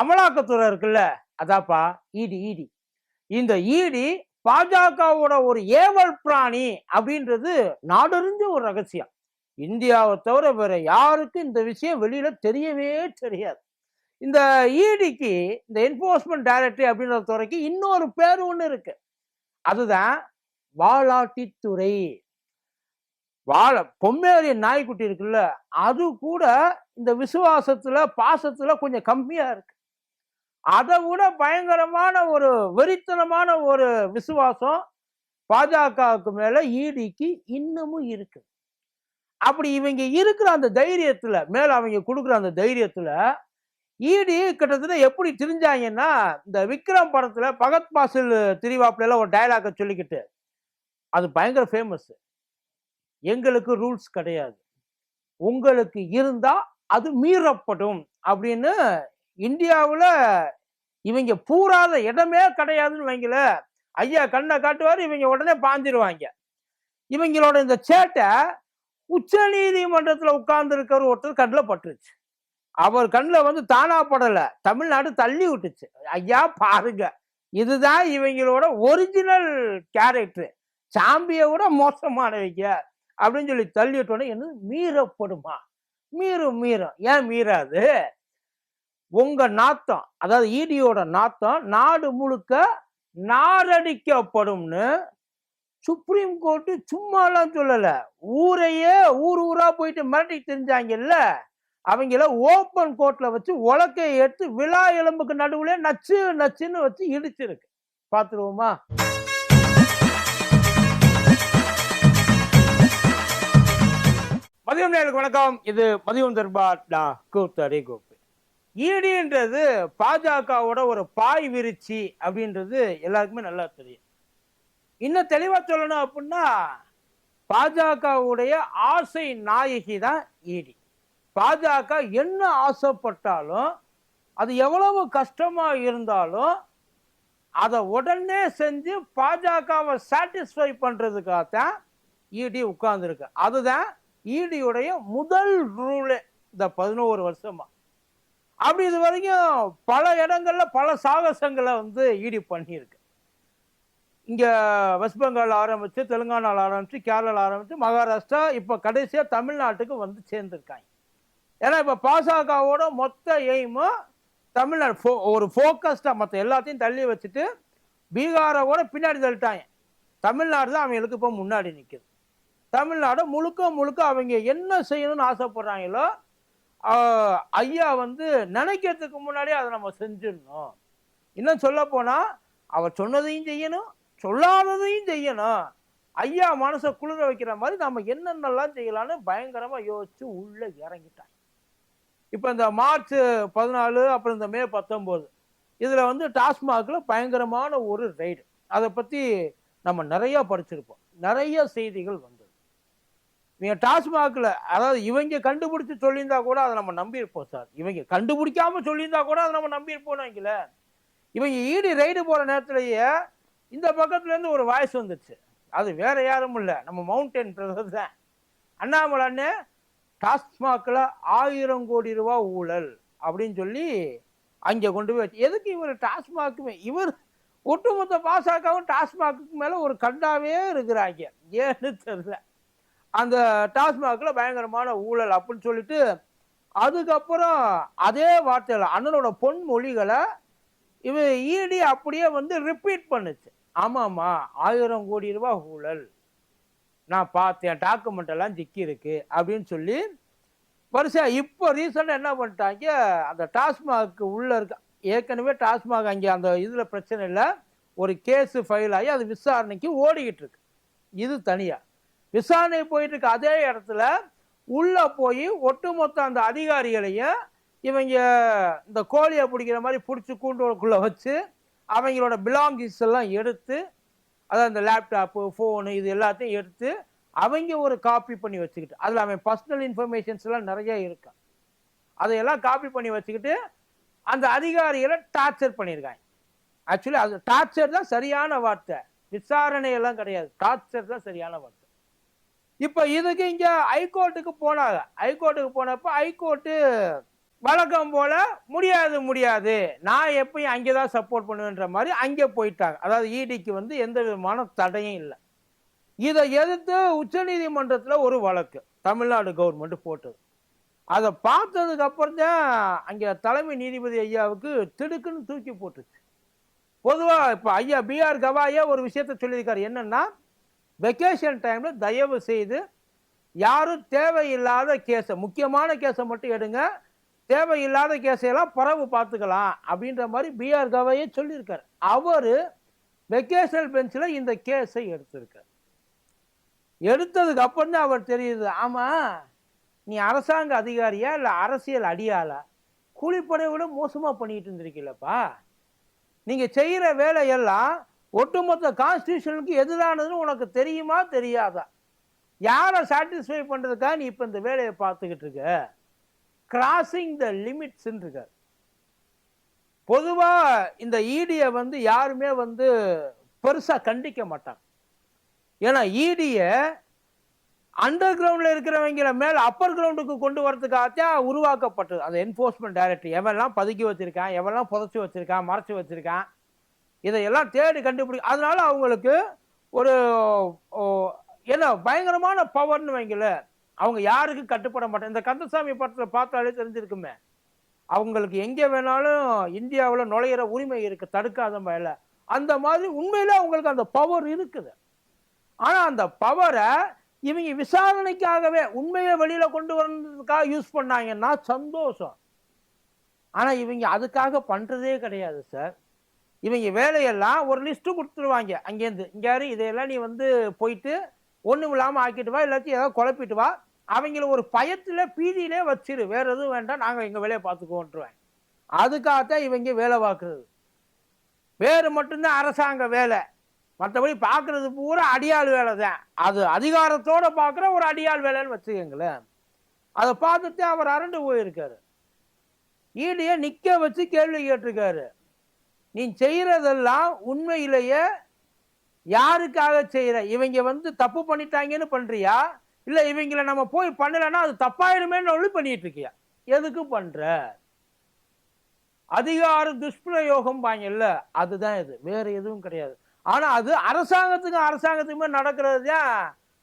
அமலாக்கத்துறை இருக்குல்ல அதாப்பா இடி இடி இந்த இடி பாஜகவோட ஒரு ஏவல் பிராணி அப்படின்றது நாடறிஞ்ச ஒரு ரகசியம். இந்தியாவை தவிர வேற யாருக்கும் இந்த விஷயம் வெளியில தெரியவே தெரியாது. இந்த இடிக்கு இந்த என்போர்ஸ்மெண்ட் டைரக்டரி அப்படின்ற துறைக்கு இன்னொரு பேர் ஒன்று இருக்கு. அதுதான் வாலாட்டித்துறை. வாழ பொம்மேறிய நாய்க்குட்டி இருக்குல்ல அது கூட இந்த விசுவாசத்துல பாசத்துல கொஞ்சம் கம்மியா இருக்கு. அதை விட பயங்கரமான ஒரு வெறித்தனமான ஒரு விசுவாசம் பாஜகவுக்கு மேல ஈடிக்கு இன்னமும் இருக்கு. அப்படி இவங்க இருக்கிற அந்த தைரியத்துல மேல அவங்க கொடுக்குற அந்த தைரியத்துல ஈடி கிட்டத்தட்ட எப்படி திரிஞ்சாங்கன்னா இந்த விக்ரம் படத்துல பகத் பாசில் திரிவாப்பில எல்லாம் ஒரு டைலாக சொல்லிக்கிட்டு அது பயங்கர ஃபேமஸ் எங்களுக்கு ரூல்ஸ் கிடையாது. உங்களுக்கு இருந்தா அது மீறப்படும் அப்படின்னு இந்தியாவில் இவங்க பூராத இடமே கிடையாதுன்னு வைங்கள. ஐயா கண்ணை காட்டுவார் இவங்க உடனே பாஞ்சிருவாங்க. இவங்களோட இந்த சேட்டை உச்ச நீதிமன்றத்தில் உட்கார்ந்து இருக்கிற ஒருத்தர் கண்ணில் பட்டுருச்சு. அவர் கண்ணில் வந்து தானா படலை. தமிழ்நாடு தள்ளி விட்டுச்சு. ஐயா பாருங்க. இதுதான் இவங்களோட ஒரிஜினல் கேரக்டர் சாம்பியை விட மோசமானவங்க அப்படின்னு சொல்லி தள்ளி விட்டோன்னே என்ன? மீறப்படுமா? மீறும் மீறும். ஏன் மீறாது? உங்க நாத்தம் அதாவது ஈடியோட நாத்தம் நாடு முழுக்க நாரடிக்கப்படும்னு சுப்ரீம் கோர்ட்டு சும்மாலாம் சொல்லலை. ஊரையே ஊர் ஊராக போயிட்டு மிரட்டி தெரிஞ்சாங்கல்ல அவங்கள ஓப்பன் கோர்ட்டில் வச்சு உலக்கையை எடுத்து விழா எலும்புக்கு நடுவில் நச்சு நச்சுன்னு வச்சு இடிச்சிருக்கு. பார்த்துருவோமா மதியம் நேருக்கு வணக்கம். இது மதியம் தர்பார் டா கூத்தடி கோப்பு ஈடின்றது பாஜகவோட ஒரு பாய் விரிச்சி அப்படின்றது எல்லாருக்குமே நல்லா தெரியும். இன்னும் தெளிவாக சொல்லணும் அப்படின்னா பாஜகவுடைய ஆசை நாயகி தான் ஈடி. பாஜக என்ன ஆசைப்பட்டாலும் அது எவ்வளவு கஷ்டமாக இருந்தாலும் அதை உடனே செஞ்சு பாஜகவை சாட்டிஸ்ஃபை பண்ணுறதுக்காகத்தான் இடி உட்கார்ந்துருக்கு. அதுதான் ஈடியுடைய முதல் ரூலே இந்த பதினோரு வருஷமாக அப்படி இது வரைக்கும் பல இடங்கள்ல பல சாகசங்களை வந்து ஈடு பண்ணியிருக்கு. இங்கே வெஸ்ட் பெங்கால் ஆரம்பித்து தெலுங்கானாவில் ஆரம்பித்து கேரளாவில் ஆரம்பித்து மகாராஷ்டிரா இப்போ கடைசியாக தமிழ்நாட்டுக்கு வந்து சேர்ந்துருக்காங்க. ஏன்னா இப்போ பாசகவோட மொத்த எய்மும் தமிழ்நாடு ஃபோ ஒரு ஃபோக்கஸ்டாக மற்ற எல்லாத்தையும் தள்ளி வச்சுட்டு பீகாரோட பின்னாடி தள்ளிட்டாங்க. தமிழ்நாடு தான் அவங்களுக்கு இப்போ முன்னாடி நிற்குது தமிழ்நாடு முழுக்க முழுக்க அவங்க என்ன செய்யணும்னு ஆசைப்படுறாங்களோ ஐயா வந்து நினைக்கிறதுக்கு முன்னாடியே அதை நம்ம செஞ்சிடணும். இன்னும் சொல்ல போனா அவர் சொன்னதையும் செய்யணும் சொல்லாததையும் செய்யணும். ஐயா மனசை குளிர வைக்கிற மாதிரி நம்ம என்னென்னலாம் செய்யலாம்னு பயங்கரமா யோசிச்சு உள்ள இறங்கிட்டாங்க இப்போ இந்த மார்ச் பதினாலு அப்புறம் இந்த மே பத்தொம்போது இதில் வந்து டாஸ்மாகில் பயங்கரமான ஒரு ரைடு அதை பற்றி நம்ம நிறையா படிச்சிருப்போம். நிறைய செய்திகள் வந்து இவங்க டாஸ்மாகில் அதாவது இவங்க கண்டுபிடிச்சி சொல்லியிருந்தா கூட அதை நம்ம நம்பியிருப்போம் சார். இவங்க கண்டுபிடிக்காம சொல்லியிருந்தா கூட அதை நம்ம நம்பியிருப்போம் வைக்கல இவங்க ஈடு ரைடு போகிற நேரத்துலயே இந்த பக்கத்துலேருந்து ஒரு வாய்ஸ் வந்துச்சு அது வேற யாரும் இல்லை. நம்ம மவுண்டன் பிரதர் தான். அண்ணாமலை அண்ணே டாஸ்மாகில் ஆயிரம் கோடி ரூபா ஊழல் அப்படின்னு சொல்லி அங்கே கொண்டு போய் வச்சு எதுக்கு இவர் டாஸ்மாக்குமே? இவர் ஒட்டுமொத்த பாசகவும் டாஸ்மாக்கு மேலே ஒரு கண்டாவே இருக்கிறாங்க. ஏன்னு தெரியல. அந்த டாஸ்மாகில் பயங்கரமான ஊழல் அப்படின்னு சொல்லிட்டு அதுக்கப்புறம் அதே வார்த்தையில் அண்ணனோட பொன்மொழிகளை இவ ஈடி அப்படியே வந்து ரிப்பீட் பண்ணுச்சு. ஆமாம்மா ஆயிரம் கோடி ரூபாய் ஊழல். நான் பார்த்தேன் டாக்குமெண்ட் எல்லாம் சிக்கி இருக்கு அப்படின்னு சொல்லி வரிசையா இப்போ ரீசெண்டாக என்ன பண்ணிட்டாங்க அந்த டாஸ்மாக் உள்ள இருக்க ஏற்கனவே டாஸ்மாக் அங்கே அந்த இதில் பிரச்சனை இல்லை ஒரு கேஸு ஃபைல் ஆகி அது விசாரணைக்கு ஓடிக்கிட்டு இருக்கு. இது தனியாக விசாரணை போயிட்டு இருக்க அதே இடத்துல உள்ள போய் ஒட்டுமொத்த அந்த அதிகாரிகளையும் இவங்க இந்த கோழியை பிடிக்கிற மாதிரி பிடிச்சி கூண்டுக்குள்ள வச்சு அவங்களோட பிலாங்கிங்ஸ் எல்லாம் எடுத்து அதாவது அந்த லேப்டாப்பு ஃபோனு இது எல்லாத்தையும் எடுத்து அவங்க ஒரு காப்பி பண்ணி வச்சுக்கிட்டு அதில் அவன் பர்சனல் இன்ஃபர்மேஷன்ஸ் எல்லாம் நிறைய இருக்கான் அதையெல்லாம் காப்பி பண்ணி வச்சுக்கிட்டு அந்த அதிகாரிகளை டார்ச்சர் பண்ணியிருக்காங்க. ஆக்சுவலி அது டார்ச்சர் தான் சரியான வார்த்தை. விசாரணை எல்லாம் கிடையாது. டார்ச்சர் தான் சரியான வார்த்தை. இப்போ இதுக்கு இங்கே ஹைகோர்ட்டுக்கு போனாங்க. ஹைகோர்ட்டுக்கு போனப்போ ஹைகோர்ட்டு வழக்கம் போல முடியாது முடியாது. நான் எப்பயும் அங்கே தான் சப்போர்ட் பண்ணுவேன்ற மாதிரி அங்கே போயிட்டாங்க. அதாவது இடிக்கு வந்து எந்த விதமான தடையும் இல்லை. இதை எதிர்த்து உச்சநீதிமன்றத்தில் ஒரு வழக்கு தமிழ்நாடு கவர்மெண்ட் போட்டது. அதை பார்த்ததுக்கு அப்புறம் தான் அங்கே தலைமை நீதிபதி ஐயாவுக்கு திடுக்குன்னு தூக்கி போட்டுச்சு. பொதுவாக இப்போ ஐயா பிஆர் கவாயே ஒரு விஷயத்த சொல்லியிருக்காரு. என்னன்னா வெக்கேஷன் டைமில் தயவு செய்து யாரும் தேவையில்லாத கேஸை முக்கியமான கேஸை மட்டும் எடுங்க. தேவையில்லாத கேஸையெல்லாம் பரவு பார்த்துக்கலாம் அப்படின்ற மாதிரி பிஆர் கவையே சொல்லியிருக்கார். அவர் வெக்கேஷனல் பெஞ்சில் இந்த கேஸை எடுத்திருக்கார். எடுத்ததுக்கு அப்புறம் தான் அவர் தெரியுது ஆமாம் நீ அரசாங்க அதிகாரியா இல்லை அரசியல் அடியாளா? கூலிப்படையை விட மோசமாக பண்ணிட்டு இருந்திருக்கீங்களப்பா நீங்கள் செய்கிற வேலையெல்லாம் ஒட்டுமொத்த கான்ஸ்டியூஷனுக்கு எதிரானதுன்னு உனக்கு தெரியுமா தெரியாதா? யாரை சாட்டிஸ்ஃபை பண்ணுறதுக்காக நீ இப்போ இந்த வேலையை பார்த்துக்கிட்டு இருக்க? கிராசிங் த லிமிட்ஸ் பொதுவாக இந்த ஈடியை வந்து யாருமே வந்து பெருசாக கண்டிக்க மாட்டாங்க. ஏன்னா ஈடியை அண்டர் கிரவுண்டில் இருக்கிறவங்கள மேல் அப்பர் கிரவுண்டுக்கு கொண்டு வரதுக்காகத்தான் உருவாக்கப்பட்டது. அந்த என்ஃபோர்ஸ்மெண்ட் டைரக்டர் எவெல்லாம் பதுக்கி வச்சுருக்கான் எவெல்லாம் புதைச்சி வச்சுருக்கான் மறைச்சி வச்சுருக்கான் இதையெல்லாம் தேடி கண்டுபிடி அதனால அவங்களுக்கு ஒரு என்ன பயங்கரமான பவர்னு வைங்கள அவங்க யாருக்கு கட்டுப்பட மாட்டாங்க இந்த கந்தசாமி படத்தில் பார்த்தாலே தெரிஞ்சிருக்குமே. அவங்களுக்கு எங்கே வேணாலும் இந்தியாவில் நுழையிற உரிமை இருக்கு தடுக்காத மேல. அந்த மாதிரி உண்மையில அவங்களுக்கு அந்த பவர் இருக்குது. ஆனால் அந்த பவரை இவங்க விசாரணைக்காகவே உண்மையை வெளியில் கொண்டு வரதுக்காக யூஸ் பண்ணாங்கன்னா சந்தோஷம். ஆனால் இவங்க அதுக்காக பண்ணுறதே கிடையாது சார் இவங்க வேலையெல்லாம் ஒரு லிஸ்ட்டு கொடுத்துருவாங்க அங்கேருந்து இங்கேயாரு இதையெல்லாம் நீ வந்து போயிட்டு ஒன்றும் இல்லாமல் ஆக்கிட்டு வா எல்லாத்தையும் ஏதாவது குழப்பிட்டு வா. அவங்கள ஒரு பயத்தில் பீதியிலே வச்சிரு. வேற எதுவும் வேண்டாம் நாங்கள் எங்கள் வேலையை பார்த்துக்குவோன்ட்டுருவேன் அதுக்காகத்தான் இவங்க வேலை பார்க்குறது. வேறு மட்டும்தான் அரசாங்க வேலை. மற்றபடி பார்க்குறது பூரா அடியாள் வேலை தான் அது அதிகாரத்தோடு பார்க்குற ஒரு அடியாள் வேலைன்னு வச்சுக்கோங்களேன். அதை பார்த்துட்டு அவர் அரண்டு போயிருக்காரு. ஈடியை நிற்க வச்சு கேள்வி கேட்டிருக்காரு. நீ செய்கிறதெல்லாம் உண்மையிலேயே யாருக்காக செய்கிற இவங்க வந்து தப்பு பண்ணிட்டாங்கன்னு பண்ணுறியா இல்லை இவங்கள நம்ம போய் பண்ணலைன்னா அது தப்பாயிடுமேன்னு ஒளி பண்ணிட்டு இருக்கியா எதுக்கு பண்ணுற அதிகார துஷ்பிரயோகம் பாங்கல்ல. அதுதான் இது. வேறு எதுவும் கிடையாது. ஆனால் அது அரசாங்கத்துக்கும் அரசாங்கத்துக்குமே நடக்கிறது தான்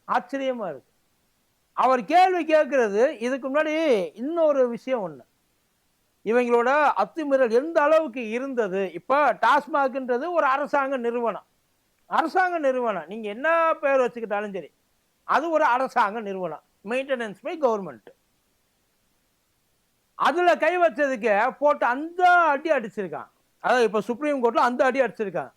ஆச்சரியமாக இருக்குது அவர் கேள்வி கேட்கறது இதுக்கு முன்னாடி இன்னொரு விஷயம் ஒன்று இவங்களோட அத்துமீறல் எந்த அளவுக்கு இருந்தது? இப்போ டாஸ்மாக்ன்றது ஒரு அரசாங்க நிறுவனம். அரசாங்க நிறுவனம். நீங்கள் என்ன பேர் வச்சுக்கிட்டாலும் சரி அது ஒரு அரசாங்க நிறுவனம். மெயின்டெனன்ஸ் பை கவர்மெண்ட் அதில் கை வச்சதுக்கு போட்டு அந்த அடி அடிச்சிருக்கான் அதாவது இப்போ சுப்ரீம் கோர்ட்டில் அந்த அடி அடிச்சிருக்கான்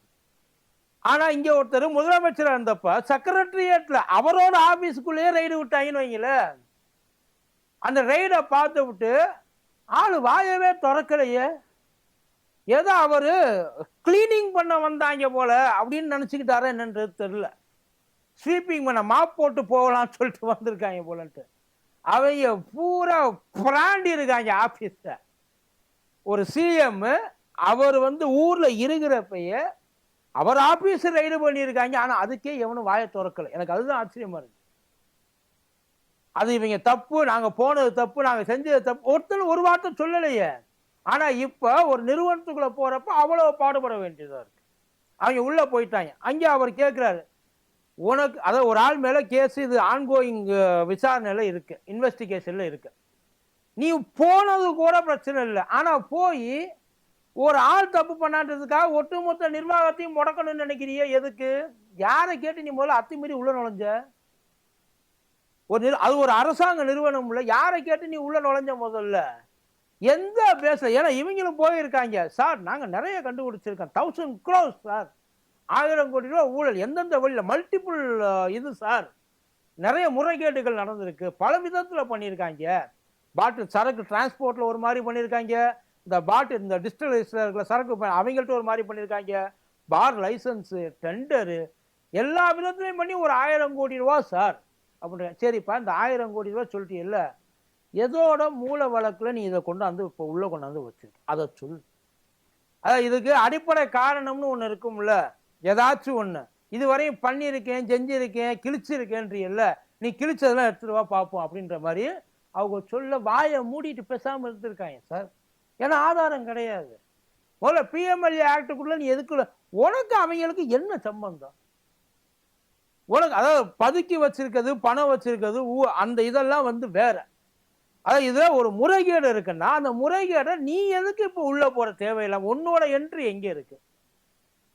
ஆனால் இங்கே ஒருத்தர் முதலமைச்சராக இருந்தப்ப செக்ரட்டரியேட்டில் அவரோட ஆஃபீஸுக்குள்ளேயே ரைடு விட்டாங்கன்னு வைங்களேன். அந்த ரைடை பார்த்து விட்டு ஆள் வாயவே திறக்கலையே. ஏதோ அவர் கிளீனிங் பண்ண வந்தாங்க போல அப்படின்னு நினச்சிக்கிட்டாரா என்னன்றது தெரில ஸ்வீப்பிங் பண்ண மாப் போட்டு போகலாம்னு சொல்லிட்டு வந்திருக்காங்க போலன்ட்டு. அவங்க பூரா பிராண்டி இருக்காங்க ஆஃபீஸில் ஒரு சிஎம் அவர் வந்து ஊரில் இருக்கிறப்பயே அவர் ஆஃபீஸில் ரைடு பண்ணியிருக்காங்க. ஆனால் அதுக்கே எவனும் வாயை திறக்கலை. எனக்கு அதுதான் ஆச்சரியமா இருக்குது அது இவங்க தப்பு நாங்கள் போனது தப்பு நாங்கள் செஞ்சது தப்பு. ஒருத்தர் ஒரு வார்த்தை சொல்லலையே. ஆனால் இப்போ ஒரு நிறுவனத்துக்குள்ளே போகிறப்ப அவ்வளோ பாடுபட வேண்டியதாக இருக்கு. அவங்க உள்ளே போயிட்டாங்க. அங்கே அவர் கேட்குறாரு உனக்கு அதாவது ஒரு ஆள் மேலே கேஸ் இது ஆன்கோயிங் விசாரணையில் இருக்கு. இன்வெஸ்டிகேஷனில் இருக்கு. நீ போனது கூட பிரச்சனை இல்லை. ஆனால் போய் ஒரு ஆள் தப்பு பண்ணான்றதுக்காக ஒட்டுமொத்த நிர்வாகத்தையும் முடக்கணும்னு நினைக்கிறியே எதுக்கு? யாரை கேட்டு நீ முதல்ல அத்துமீறி உள்ள நுழைஞ்ச? ஒரு நிறு- அது ஒரு அரசாங்க நிறுவனம் இல்லை யாரை கேட்டு நீ உள்ள நுழைஞ்ச முதல்ல? எந்த பேச ஏன்னா இவங்களும் போயிருக்காங்க. சார் நாங்கள் நிறைய கண்டுபிடிச்சிருக்கோம். தௌசண்ட் க்ரோஸ் சார் ஆயிரம் கோடி ரூபா ஊழல். எந்தெந்த வழியில்? மல்டிபிள் இது சார் நிறைய முறைகேடுகள் நடந்திருக்கு. பல விதத்தில் பண்ணியிருக்காங்க. பாட்டில் சரக்கு டிரான்ஸ்போர்ட்டில் ஒரு மாதிரி பண்ணியிருக்காங்க. இந்த பாட்டில் இந்த டிஸ்டிலரிஸ்ல இருக்கிற சரக்கு அவங்கள்ட்ட ஒரு மாதிரி பண்ணியிருக்காங்க. பார் லைசன்ஸு டெண்டரு எல்லா விதத்துலையும் பண்ணி ஒரு ஆயிரம் கோடி ரூபா சார் அப்படின்ற சரிப்பா இந்த ஆயிரம் கோடி ரூபா சொல்லிட்டு இல்லை எதோட மூல வழக்குல நீ இதை கொண்டாந்து இப்போ உள்ளே கொண்டாந்து வச்சிருக்க அதை சொல் அதான் இதுக்கு அடிப்படை காரணம்னு ஒன்று இருக்கும்ல. ஏதாச்சும் ஒன்று இதுவரையும் பண்ணியிருக்கேன் செஞ்சிருக்கேன் கிழிச்சிருக்கேன்றீல்ல நீ கிழிச்சதெல்லாம் எடுத்துட்டு வா பார்ப்போம் அப்படின்ற மாதிரி அவங்க சொல்ல வாயை மூடிட்டு பேசாமல் இருந்திருக்காங்க சார் ஏன்னா ஆதாரம் கிடையாது. முதல்ல பிஎம்எல்ஏ ஆக்டுக்குள்ள நீ எதுக்குள்ள உனக்கு அவங்களுக்கு என்ன சம்பந்தம்? உனக்கு அதாவது பதுக்கி வச்சிருக்கிறது பணம் வச்சிருக்கிறது ஊ- அந்த இதெல்லாம் வந்து வேற. அதாவது இதுல ஒரு முறைகேடு இருக்குன்னா அந்த முறைகேடை நீ எதுக்கு இப்போ உள்ள போற தேவையில்லை உன்னோட என்ட்ரி எங்க இருக்கு?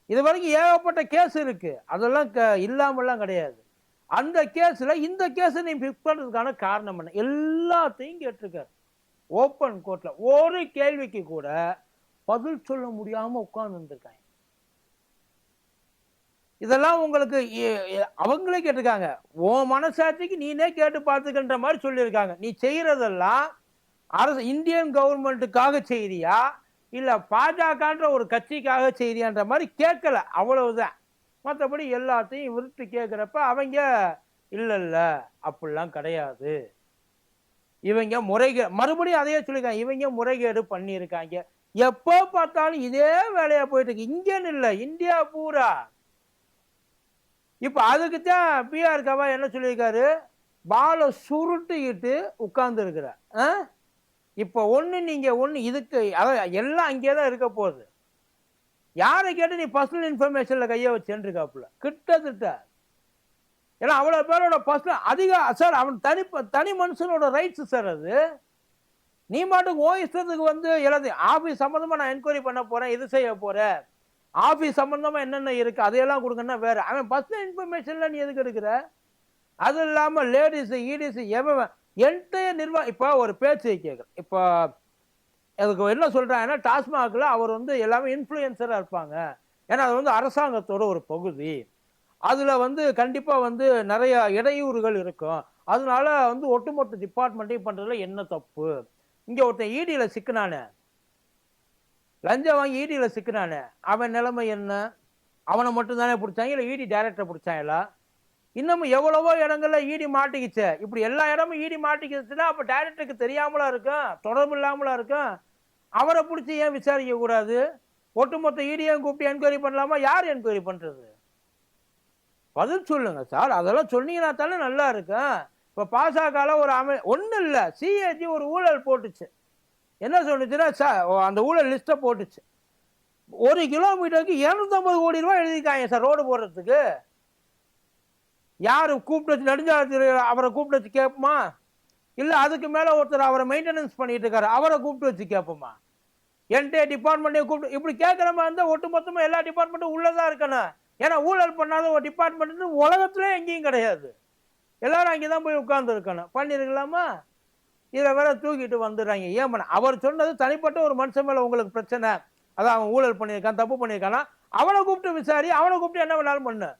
இது வரைக்கும் ஏகப்பட்ட கேஸ் இருக்கு. அதெல்லாம் க- இல்லாமலாம் கிடையாது. அந்த கேஸில் இந்த கேஸை நீ பிக் பண்ணுறதுக்கான காரணம் என்ன? எல்லாத்தையும் கேட்டிருக்காரு. ஓப்பன் கோர்ட்டில் ஒரு கேள்விக்கு கூட பதில் சொல்ல முடியாமல் உட்கார்ந்து இதெல்லாம் உங்களுக்கு அவங்களே கேட்டிருக்காங்க. உன் மனசாட்சிக்கு நீனே கேட்டு பார்த்துக்கின்ற மாதிரி சொல்லியிருக்காங்க. நீ செய்கிறதெல்லாம் அரசு இந்தியன் கவர்மெண்ட்டுக்காக செய்தியா இல்லை பாஜகன்ற ஒரு கட்சிக்காக செய்தியான்ற மாதிரி கேட்கல. அவ்வளவுதான். மற்றபடி எல்லாத்தையும் விருட்டு கேட்குறப்ப அவங்க இல்லை இல்லை அப்படிலாம் கிடையாது. இவங்க முறைகே மறுபடியும் அதையே சொல்லியிருக்காங்க. இவங்க முறைகேடு பண்ணியிருக்காங்க. எப்போ பார்த்தாலும் இதே வேலையாக போயிட்டு இருக்கு இங்கேன்னு இல்லை. இந்தியா பூரா இப்போ அதுக்கு தான் பிஆர் கவா என்ன சொல்லியிருக்காரு? பாலை சுருட்டிக்கிட்டு உட்கார்ந்து ஆ? இப்போ ஒன்று நீங்கள் ஒன்று இதுக்கு அதாவது எல்லாம் அங்கேயே தான் இருக்க போகுது. யாரை கேட்டு நீ பர்சனல் இன்ஃபர்மேஷனில் கையை வச்சுருக்காப்புல கிட்டத்தட்ட. ஏன்னா அவ்வளோ பேரோட பர்சனல் அதிக சார் அவன் தனி தனி மனுஷனோட ரைட்ஸ் சார் அது. நீ மாட்டுக்கு ஓ இஷ்டத்துக்கு வந்து எல்லாத்தையும் ஆஃபீஸ் சம்மந்தமாக நான் என்கொயரி பண்ண போகிறேன் இது செய்ய போகிறேன் ஆஃபீஸ் சம்மந்தமாக என்னென்ன இருக்குது அதையெல்லாம் கொடுங்கன்னா வேறு. அவன் பர்சனல் இன்ஃபர்மேஷன்ல நீ எதுக்கு எடுக்கிற? அது இல்லாமல் லேடிஸு ஈடிஸு எவன் என்டைய நிர்வாகம் இப்போ ஒரு பேச்சு கேட்குறேன் இப்போ அதுக்கு என்ன சொல்கிறாங்கன்னா டாஸ்மாகில் அவர் வந்து எல்லாமே இன்ஃப்ளூயன்சராக இருப்பாங்க. ஏன்னா அது வந்து அரசாங்கத்தோட ஒரு பகுதி. அதில் வந்து கண்டிப்பாக வந்து நிறைய இடையூறுகள் இருக்கும். அதனால வந்து ஒட்டுமொத்த டிபார்ட்மெண்ட்டையும் பண்ணுறதுல என்ன தப்பு? இங்கே ஒருத்தன் ஈடியில் சிக்கினானே. லஞ்சம் வாங்கி ஈடியில் சிக்கினானே அவன் நிலைமை என்ன? அவனை மட்டும் தானே பிடிச்சாங்க இல்லை ஈடி டைரக்டரை பிடிச்சாங்களா இன்னமும் எவ்வளவோ இடங்கள்ல ஈடி மாட்டிக்கிச்சு. இப்படி எல்லா இடமும் ஈடி மாட்டிக்கிச்சுன்னா அப்போ டைரக்டருக்கு தெரியாமலா இருக்கும் தொடர்பு இல்லாமலா இருக்கும் அவரை பிடிச்சி ஏன் விசாரிக்க கூடாது? ஒட்டுமொத்த ஈடியும் கூப்பிட்டு என்கொயரி பண்ணலாமா? யார் என்கொயரி பண்ணுறது பதில் சொல்லுங்க சார் அதெல்லாம் சொன்னீங்கன்னா தானே நல்லா இருக்கும். இப்போ பாசகால ஒரு அமை ஒன்றும் இல்லை சிஏஜி ஒரு ஊழல் போட்டுச்சு. என்ன சொன்னுச்சுன்னா சார் அந்த ஊழல் லிஸ்ட்டை போட்டுச்சு. ஒரு கிலோமீட்டருக்கு இரநூத்தம்பது கோடி ரூபாய் எழுதிருக்காங்க சார் ரோடு போடுறதுக்கு. யார் கூப்பிட்டு வச்சு அவரை கூப்பிட்டு வச்சு கேட்போமா? இல்லை அதுக்கு மேலே ஒருத்தர் அவரை மெயின்டெனன்ஸ் பண்ணிட்டு இருக்காரு அவரை கூப்பிட்டு வச்சு கேட்போமா? என்டைய டிபார்ட்மெண்ட்டையும் கூப்பிட்டு இப்படி கேட்குற மாதிரி இருந்தால் ஒட்டு மொத்தமாக எல்லா டிபார்ட்மெண்ட்டும் தான் இருக்கணும். ஏன்னா ஊழல் பண்ணாத ஒரு டிபார்ட்மெண்ட் உலகத்துலேயே எங்கேயும் கிடையாது. எல்லாரும் அங்கே தான் போய் உட்காந்துருக்கணும் பண்ணியிருக்கலாமா இதில் வேற தூக்கிட்டு வந்துடுறாங்க. ஏன் பண்ண? அவர் சொன்னது தனிப்பட்ட ஒரு மனுஷன் மேலே உங்களுக்கு பிரச்சனை. அதான் அவன் ஊழல் பண்ணியிருக்கான் தப்பு பண்ணியிருக்கானா? அவனை கூப்பிட்டு விசாரி அவனை கூப்பிட்டு என்ன வேணாலும் பண்ணு.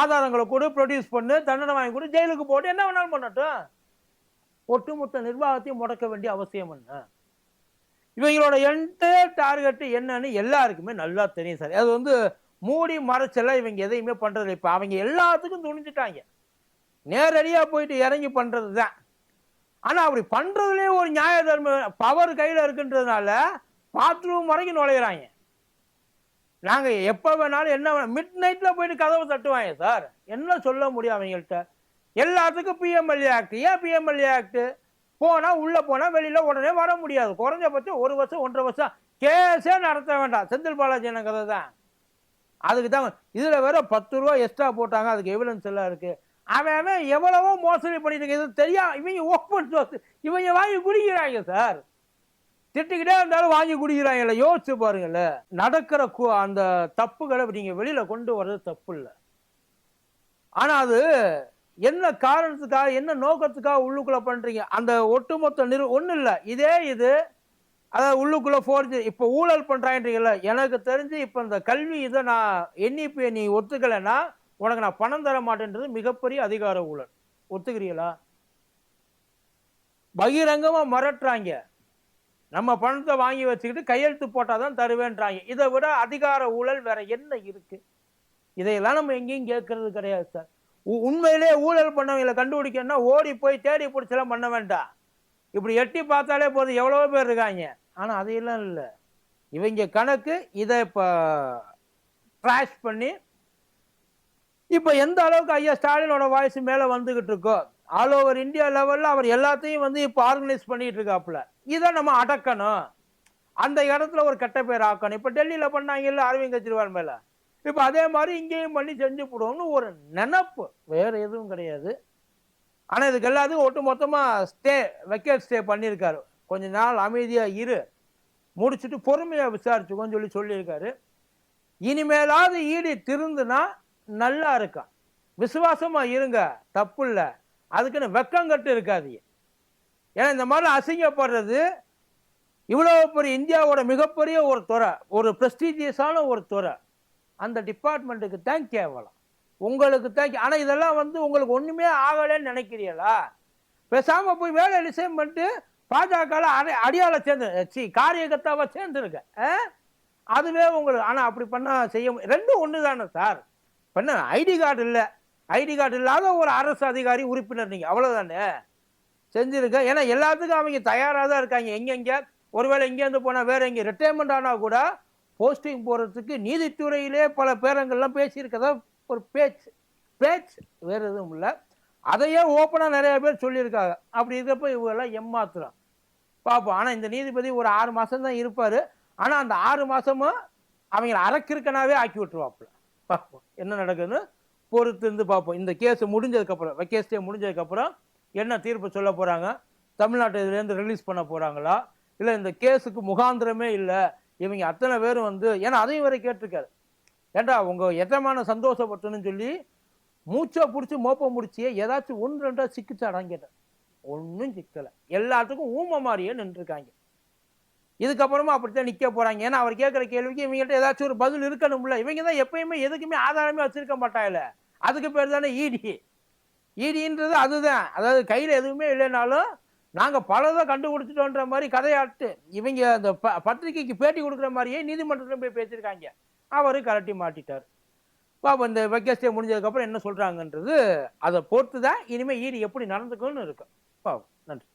ஆதாரங்களை கொடு ப்ரொடியூஸ் பண்ணு தண்டனை வாங்கி கொடு ஜெயிலுக்கு போட்டு என்ன வேணாலும் பண்ணட்டும். ஒட்டுமொத்த நிர்வாகத்தையும் முடக்க வேண்டிய அவசியம் என்ன? இவங்களோட என்டையர் டார்கெட் என்னன்னு எல்லாருக்குமே நல்லா தெரியும் சார். அது வந்து மூடி மறைச்செல்லாம் இவங்க எதையுமே பண்ணுறதில்ல இப்போ அவங்க எல்லாத்துக்கும் துணிஞ்சிட்டாங்க. நேரடியாக போயிட்டு இறங்கி பண்ணுறது தான் ஆனால் அப்படி பண்ணுறதுலே ஒரு நியாய தர்ம பவர் கையில் இருக்குன்றதுனால பாத்ரூம் வரைக்கும் நுழையிறாங்க. நாங்கள் எப்போ வேணாலும் என்ன மிட் நைட்டில் போயிட்டு கதவை தட்டுவாங்க சார் என்ன சொல்ல முடியும் அவங்கள்ட்ட? எல்லாத்துக்கும் பிஎம்எல்ஏ ஆக்ட் ஏன் பிஎம்எல்ஏ ஆக்ட் போனால் உள்ளே போனால் வெளியில் உடனே வர முடியாது. குறைஞ்சபட்சம் ஒரு வருஷம் ஒன்றரை வருஷம் கேஸே நடத்த வேண்டாம். செந்தில் பாலாஜி என்ன கதை தான் அதுக்கு தான் இதில் வேற பத்து ரூபா எக்ஸ்ட்ரா போட்டாங்க. அதுக்கு எவிடன்ஸ் எல்லாம் இருக்குது அவன் அவன் எவ்வளவோ மோசடி பண்ணிட்டு இருக்கு இது தெரியா இவங்க ஓப்பன் சோர்ஸ் இவங்க வாங்கி குடிக்கிறாங்க சார் திட்டிக்கிட்டே இருந்தாலும் வாங்கி குடிக்கிறாங்கல்ல. யோசிச்சு பாருங்கல்ல. நடக்கிற அந்த தப்புகளை நீங்கள் வெளியில் கொண்டு வர்றது தப்பு இல்லை ஆனால் அது என்ன காரணத்துக்காக என்ன நோக்கத்துக்காக உள்ளுக்குள்ளே பண்ணுறீங்க அந்த ஒட்டுமொத்த நிறு ஒன்றும் இல்லை. இதே இது அதாவது உள்ளுக்குள்ளே ஃபோர்ஜி இப்போ ஊழல் பண்றாங்கன்றீங்கல்ல. எனக்கு தெரிஞ்சு இப்போ இந்த கல்வி இதை நான் எண்ணிப்பை நீ ஒத்துக்கலைன்னா உனக்கு நான் பணம் தர மாட்டேன்றது மிகப்பெரிய அதிகார ஊழல். ஒத்துக்கிறீங்களா? பகிரங்கமா மிரட்டுறாங்க. நம்ம பணத்தை வாங்கி வச்சுக்கிட்டு கையெழுத்து போட்டால் தான் தருவேன்றாங்க. இதை விட அதிகார ஊழல் வேற என்ன இருக்கு? இதையெல்லாம் நம்ம எங்கேயும் கேட்கறது கிடையாது சார். உ- உண்மையிலே ஊழல் பண்ணவங்களை கண்டுபிடிக்கணும்னா ஓடி போய் தேடி பிடிச்செல்லாம் பண்ண வேண்டாம். இப்படி எட்டி பார்த்தாலே போதும். எவ்வளவோ பேர் இருக்காங்க. ஆனால் அதையெல்லாம் இல்லை. இவங்க கணக்கு இதை இப்போ ட்ராஷ் பண்ணி இப்போ எந்த அளவுக்கு ஐயா ஸ்டாலினோட வாய்ஸ் மேலே வந்துகிட்டு இருக்கோ ஆல் ஓவர் இந்தியா லெவலில் அவர் எல்லாத்தையும் வந்து இப்போ ஆர்கனைஸ் பண்ணிட்டு இருக்காப்புல. இதை நம்ம அடக்கணும். அந்த இடத்துல ஒரு கெட்ட பேர் ஆக்கணும். இப்போ டெல்லியில் பண்ணாங்க இல்லை அரவிந்த் கெஜ்ரிவால் மேலே. இப்போ அதே மாதிரி இங்கேயும் பண்ணி செஞ்சு போடுவோம்னு ஒரு நினப்பு. வேறு எதுவும் கிடையாது. ஆனால் இதுக்கு எல்லாத்துக்கும் ஒட்டு மொத்தமாக ஸ்டே வெக்கேட் ஸ்டே பண்ணியிருக்காரு. கொஞ்ச நாள் அமைதியாக இரு. முடிச்சுட்டு பொறுமையாக விசாரிச்சுக்கோன்னு சொல்லி சொல்லியிருக்காரு. இனிமேலாவது ஈடி திருந்துனா நல்லா இருக்கும் விசுவாசமாக இருங்க தப்பு இல்லை அதுக்குன்னு வெக்கங்கட்டு இருக்காதீங்க ஏன்னா இந்த மாதிரி அசிங்கப்படுறது இவ்வளோ பெரிய இந்தியாவோட மிகப்பெரிய ஒரு துறை ஒரு ப்ரெஸ்டீஜியஸான ஒரு துறை. அந்த டிபார்ட்மெண்ட்டுக்கு தான் கேவலம் உங்களுக்கு தான் ஆனால் இதெல்லாம் வந்து உங்களுக்கு ஒன்றுமே ஆகலைன்னு நினைக்கிறீங்களா? பேசாமல் போய் வேலை ரிசைன் பண்ணிட்டு பாஜகவில் அடை அடியாள சேர்ந்து சி காரியகர்த்தாவை சேர்ந்துருக்க ஆ? அதுவே உங்களுக்கு ஆனால் அப்படி பண்ணால் செய்ய ரெண்டும் ஒன்று தானே சார்? பண்ண ஐடி கார்டு இல்லை. ஐடி கார்டு இல்லாத ஒரு அரசு அதிகாரி உறுப்பினர் நீங்கள் அவ்வளோதானே செஞ்சுருக்க. ஏன்னா எல்லாத்துக்கும் அவங்க தயாராக தான் இருக்காங்க. எங்கெங்கே? ஒருவேளை இங்கேருந்து போனால் வேறு எங்கே? ரிட்டையர்மெண்ட் ஆனால் கூட போஸ்டிங் போகிறதுக்கு நீதித்துறையிலே பல பேரங்கள்லாம் பேசியிருக்கதா ஒரு பேச்சு. பேச்சு. வேறு எதுவும் இல்லை. அதையே ஓப்பனாக நிறைய பேர் சொல்லியிருக்காங்க. அப்படி இருக்கப்போ இவங்கெல்லாம் எம்மாத்திரம் பார்ப்போம் ஆனால் இந்த நீதிபதி ஒரு ஆறு மாதம் தான் இருப்பார். ஆனால் அந்த ஆறு மாதமும் அவங்கள அறக்கிருக்கனாவே ஆக்கி விட்டுருவாப்புல. பார்ப்போம். என்ன நடக்குதுன்னு பொறுத்து இருந்து பார்ப்போம். இந்த கேஸ் முடிஞ்சதுக்கப்புறம் வெக்கேஸ்டே முடிஞ்சதுக்கப்புறம் என்ன தீர்ப்பு சொல்ல போகிறாங்க தமிழ்நாட்டு இதுலேருந்து ரிலீஸ் பண்ண போகிறாங்களா இல்லை இந்த கேஸுக்கு முகாந்திரமே இல்லை. இவங்க அத்தனை பேரும் வந்து ஏன்னா அதையும் வரை கேட்டிருக்காரு. ஏண்டா உங்கள் எத்தமான சந்தோஷப்பட்டுன்னு சொல்லி மூச்சை பிடிச்சி மோப்பம் முடிச்சியே ஏதாச்சும் ஒன்று ரெண்டாக சிக்கிச்சாடான்னு கேட்டேன். ஒன்றும் சிக்கலை. எல்லாத்துக்கும் ஊமை மாதிரியே நின்றுருக்காங்க. இதுக்கப்புறமா அப்படித்தான் நிற்க போகிறாங்க ஏன்னா அவர் கேட்குற கேள்விக்கு இவங்ககிட்ட ஏதாச்சும் ஒரு பதில் இருக்கணும்ல. இவங்க தான் எப்பயுமே எதுக்குமே ஆதாரமே வச்சிருக்க மாட்டாங்கல்ல. அதுக்கு பேர் தானே இடி ஈடின்றது அதுதான். அதாவது கையில் எதுவுமே இல்லைனாலும் நாங்கள் பலதை கண்டுபிடிச்சிட்டோன்ற மாதிரி கதையாட்டு. இவங்க அந்த ப பத்திரிக்கைக்கு பேட்டி கொடுக்குற மாதிரியே நீதிமன்றத்தில் போய் பேசியிருக்காங்க. அவர் கரட்டி மாட்டிட்டார். பாப்போம் இந்த வெக்கஸ்டே முடிஞ்சதுக்கப்புறம் என்ன சொல்கிறாங்கன்றது அதை பொறுத்து தான் இனிமேல் ஈடி எப்படி நடந்துக்கும்னு இருக்கும் பாவம். நன்றி.